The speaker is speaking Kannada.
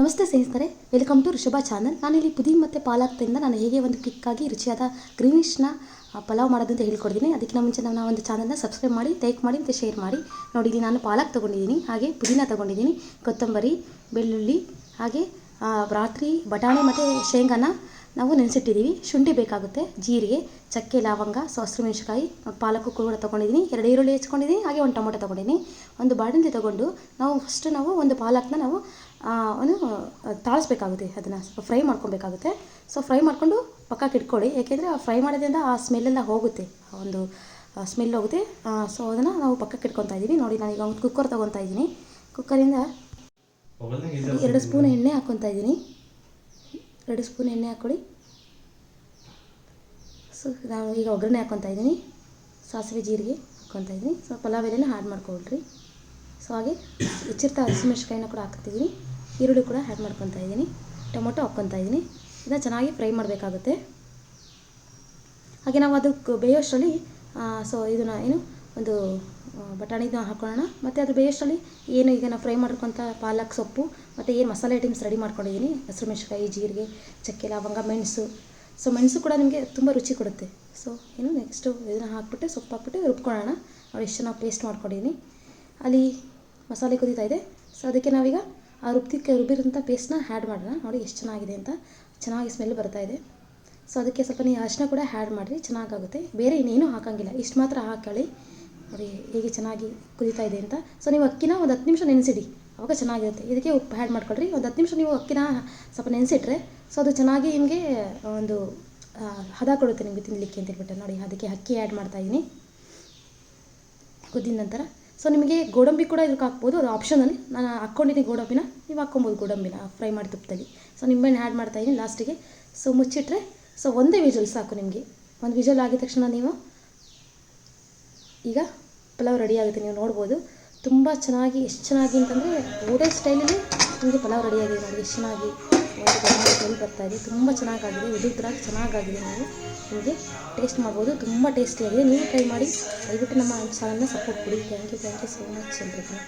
ನಮಸ್ತೆ ಸ್ನೇಹಿತರೆ, ವೆಲ್ಕಮ್ ಟು ಋಷಭ ಚಾನಲ್. ನಾನಿಲ್ಲಿ ಪುದಿ ಮತ್ತು ಪಾಲಕ್ದಿಂದ ನಾನು ಹೇಗೆ ಒಂದು ಕ್ವಿಕ್ಕಾಗಿ ರುಚಿಯಾದ ಗ್ರೀನಿಷ್ನ ಪಲಾವ್ ಮಾಡೋದು ಅಂತ ಹೇಳ್ಕೊಡ್ತೀನಿ. ಅದಕ್ಕಿಂತ ಮುಂಚೆ ನಾವು ಒಂದು ಚಾನಲ್ನ ಸಬ್ಸ್ಕ್ರೈಬ್ ಮಾಡಿ, ಲೈಕ್ ಮಾಡಿ ಮತ್ತು ಶೇರ್ ಮಾಡಿ. ನೋಡಿ, ಇಲ್ಲಿ ನಾನು ಪಾಲಕ್ ತೊಗೊಂಡಿದ್ದೀನಿ, ಹಾಗೆ ಪುದೀನ ತೊಗೊಂಡಿದ್ದೀನಿ, ಕೊತ್ತಂಬರಿ, ಬೆಳ್ಳುಳ್ಳಿ, ಹಾಗೆ ರಾತ್ರಿ ಬಟಾಣಿ ಮತ್ತು ಶೇಂಗಾನ ನಾವು ನೆನೆಸಿಟ್ಟಿದ್ದೀವಿ. ಶುಂಠಿ ಬೇಕಾಗುತ್ತೆ, ಜೀರಿಗೆ, ಚಕ್ಕೆ, ಲವಂಗ ಸೊ ಹಸಿರುಮೆಣಸಿಕಾಯಿ ಪಾಲಕು ಕೂಡ ತೊಗೊಂಡಿದ್ದೀನಿ. ಎರಡು ಈರುಳ್ಳಿ ಹೆಚ್ಕೊಂಡಿದ್ದೀನಿ, ಹಾಗೆ ಒಂದು ಟೊಮೊಟೊ ತೊಗೊಂಡಿದ್ದೀನಿ. ಒಂದು ಬಾಣಲಿ ತೊಗೊಂಡು ನಾವು ಫಸ್ಟ್ ನಾವು ಒಂದು ಪಾಲಕ್ನ ನಾವು ಒಂದು ತಾಳಿಸ್ಬೇಕಾಗುತ್ತೆ ಅದನ್ನು. ಸ್ವಲ್ಪ ಫ್ರೈ ಮಾಡ್ಕೊಬೇಕಾಗುತ್ತೆ. ಸೊ ಫ್ರೈ ಮಾಡಿಕೊಂಡು ಪಕ್ಕಕ್ಕೆ ಇಟ್ಕೊಳ್ಳಿ. ಏಕೆಂದರೆ ಆ ಫ್ರೈ ಮಾಡೋದ್ರಿಂದ ಆ ಸ್ಮೆಲ್ಲೆಲ್ಲ ಹೋಗುತ್ತೆ. ಆ ಒಂದು ಸ್ಮೆಲ್ ಹೋಗುತ್ತೆ. ಸೊ ಅದನ್ನು ನಾವು ಪಕ್ಕಕ್ಕೆ ಇಟ್ಕೊತಾ ಇದ್ದೀವಿ ನೋಡಿ ನಾನೀಗ ಒಂದು ಕುಕ್ಕರ್ ತೊಗೊತಾ ಇದ್ದೀನಿ ಕುಕ್ಕರಿಂದ ಎರಡು ಸ್ಪೂನ್ ಎಣ್ಣೆ ಹಾಕ್ಕೊತಾ ಇದ್ದೀನಿ ಎರಡು ಸ್ಪೂನ್ ಎಣ್ಣೆ ಹಾಕ್ಕೊಳ್ಳಿ ಸೊ ನಾವು ಈಗ ಒಗ್ಗರಣೆ ಹಾಕ್ಕೊತಾ ಇದ್ದೀನಿ ಸಾಸಿವೆ ಜೀರಿಗೆ ಹಾಕ್ಕೊತಾ ಇದ್ದೀನಿ ಸೊ ಪಲಾವ್ ಎಲೆನ ಆ್ಯಡ್ ಮಾಡ್ಕೊಳ್ರಿ. ಸೊ ಹಾಗೆ ಹೆಚ್ಚಿರ್ತಾ ಹಸಿಮೆಣ್ಸಿಕಾಯಿನ ಕೂಡ ಹಾಕ್ತಿದ್ದೀನಿ ಈರುಳ್ಳಿ ಕೂಡ ಆ್ಯಡ್ ಮಾಡ್ಕೊತಾ ಇದ್ದೀನಿ. ಟೊಮೊಟೊ ಹಾಕ್ಕೊತಾ ಇದ್ದೀನಿ. ಇದನ್ನ ಚೆನ್ನಾಗಿ ಫ್ರೈ ಮಾಡಬೇಕಾಗುತ್ತೆ. ಹಾಗೆ ನಾವು ಅದಕ್ಕೆ ಬೇಯೋಷ್ಟರಲ್ಲಿ ಸೊ ಇದನ್ನು ಏನು, ಒಂದು ಬಟಾಣಿ ಬಟಾಣಿನ ಹಾಕೊಳ್ಳೋಣ. ಮತ್ತು ಅದು ಬೇಯೋಷ್ಟರಲ್ಲಿ ಏನು ಈಗ ನಾವು ಫ್ರೈ ಮಾಡ್ಕೊಂತ ಪಾಲಕ್ ಸೊಪ್ಪು, ಮತ್ತು ಏನು ಮಸಾಲೆ ಐಟಮ್ಸ್ ರೆಡಿ ಮಾಡ್ಕೊಂಡಿದ್ದೀನಿ. ಹಸಿರು ಮೆಣಸಿಕಾಯಿ ಜೀರಿಗೆ, ಚಕ್ಕೆ, ಲವಂಗ, ಮೆಣಸು. ಸೊ ಮೆಣಸು ಕೂಡ ನಿಮಗೆ ತುಂಬ ರುಚಿ ಕೊಡುತ್ತೆ. ಸೊ ಏನು ನೆಕ್ಸ್ಟು ಇದನ್ನು ಹಾಕ್ಬಿಟ್ಟು, ಸೊಪ್ಪು ಹಾಕ್ಬಿಟ್ಟು ರುಬ್ಕೊಳ್ಳೋಣ. ನಾವು ಎಷ್ಟು ನಾವು ಪೇಸ್ಟ್ ಮಾಡ್ಕೊಂಡಿದ್ದೀನಿ. ಅಲ್ಲಿ ಮಸಾಲೆ ಕುದೀತಾ ಇದೆ. ಸೊ ಅದಕ್ಕೆ ನಾವೀಗ ಆ ರುಬ್ಬಿಕ್ಕೆ ರುಬ್ಬಿರೋಂಥ ಪೇಸ್ಟ್ನ ಹ್ಯಾಡ್ ಮಾಡೋಣ ನೋಡಿ ಎಷ್ಟು ಚೆನ್ನಾಗಿದೆ ಅಂತ. ಚೆನ್ನಾಗಿ ಸ್ಮೆಲ್ ಬರ್ತಾ ಇದೆ. ಸೊ ಅದಕ್ಕೆ ಸ್ವಲ್ಪ ನೀವು ಅರಿಶಿನ ಕೂಡ ಹ್ಯಾಡ್ ಮಾಡಿರಿ. ಚೆನ್ನಾಗಾಗುತ್ತೆ. ಬೇರೆ ಇನ್ನೇನು ಹಾಕೋಂಗಿಲ್ಲ. ಇಷ್ಟು ಮಾತ್ರ ಹಾಕೊಳ್ಳಿ ನೋಡಿ ಹೇಗೆ ಚೆನ್ನಾಗಿ ಕುದೀತಾ ಇದೆ ಅಂತ. ಸೊ ನೀವು ಅಕ್ಕಿನ ಒಂದು ಹತ್ತು ನಿಮಿಷ ನೆನೆಸಿಡಿ. ಅವಾಗ ಚೆನ್ನಾಗಿರುತ್ತೆ. ಇದಕ್ಕೆ ಉಪ್ಪು ಹ್ಯಾಡ್ ಮಾಡ್ಕೊಳ್ರಿ. ಒಂದು ಹತ್ತು ನಿಮಿಷ ನೀವು ಅಕ್ಕಿನ ಸ್ವಲ್ಪ ನೆನೆಸಿಟ್ರೆ ಸೊ ಅದು ಚೆನ್ನಾಗಿ ನಿಮಗೆ ಒಂದು ಹದ ಕೊಡುತ್ತೆ ನಿಮಗೆ ತಿನ್ನಲಿಕ್ಕೆ ಅಂತ ಹೇಳ್ಬಿಟ್ಟು. ನೋಡಿ, ಅದಕ್ಕೆ ಅಕ್ಕಿ ಆ್ಯಡ್ ಮಾಡ್ತಾಯಿದ್ದೀನಿ ಕುದ್ದಿದ ನಂತರ ಸೊ ನಿಮಗೆ ಗೋಡಂಬಿ ಕೂಡ ಇದಕ್ಕೆ ಹಾಕ್ಬೋದು. ಅದು ಆಪ್ಷನಲ್ಲಿ ನಾನು ಹಾಕ್ಕೊಂಡಿದ್ದೀನಿ ಗೋಡಂಬಿನ. ನೀವು ಹಾಕ್ಕೊಬೋದು ಗೋಡಂಬಿನ ಫ್ರೈ ಮಾಡಿ ತುಪ್ಪದಲ್ಲಿ ಸೊ ನಿಂಬೆಹಣ್ಣು ಆ್ಯಡ್ ಮಾಡ್ತಾಯಿದ್ದೀನಿ ಲಾಸ್ಟಿಗೆ ಸೊ ಮುಚ್ಚಿಟ್ರೆ ಸೊ ಒಂದೇ ವಿಜಲ್ ಸಾಕು ನಿಮಗೆ. ಒಂದು ವಿಜಲ್ ಆಗಿದ ತಕ್ಷಣ ನೀವು ಈಗ ಪಲಾವ್ ರೆಡಿ ಆಗುತ್ತೆ. ನೀವು ನೋಡ್ಬೋದು. ತುಂಬ ಚೆನ್ನಾಗಿ, ಎಷ್ಟು ಚೆನ್ನಾಗಿ ಅಂತಂದರೆ ಊಟ ಸ್ಟೈಲಲ್ಲಿ ನಿಮಗೆ ಪಲಾವ್ ರೆಡಿ ಆಗಿದೆ ನೋಡಿ, ಎಷ್ಟು ಚೆನ್ನಾಗಿ. ಸ್ಮೆಲ್ ಬರ್ತಾ ಇದೆ ತುಂಬ ಚೆನ್ನಾಗಾಗಿದೆ ಉದುದ್ರಾಗಿ ಚೆನ್ನಾಗಾಗಿದೆ ನೀವು. ನಿಮಗೆ ಟೇಸ್ಟ್ ಮಾಡ್ಬೋದು, ತುಂಬ ಟೇಸ್ಟಿಯಾಗಿದೆ ನೀವು ಟ್ರೈ ಮಾಡಿ, ದಯವಿಟ್ಟು ನಮ್ಮ ಚಾನಲ್ನ ಸಪೋರ್ಟ್ ಕೊಡಿ. Thank you thank you so much ಎಲ್ರಿಗೂ.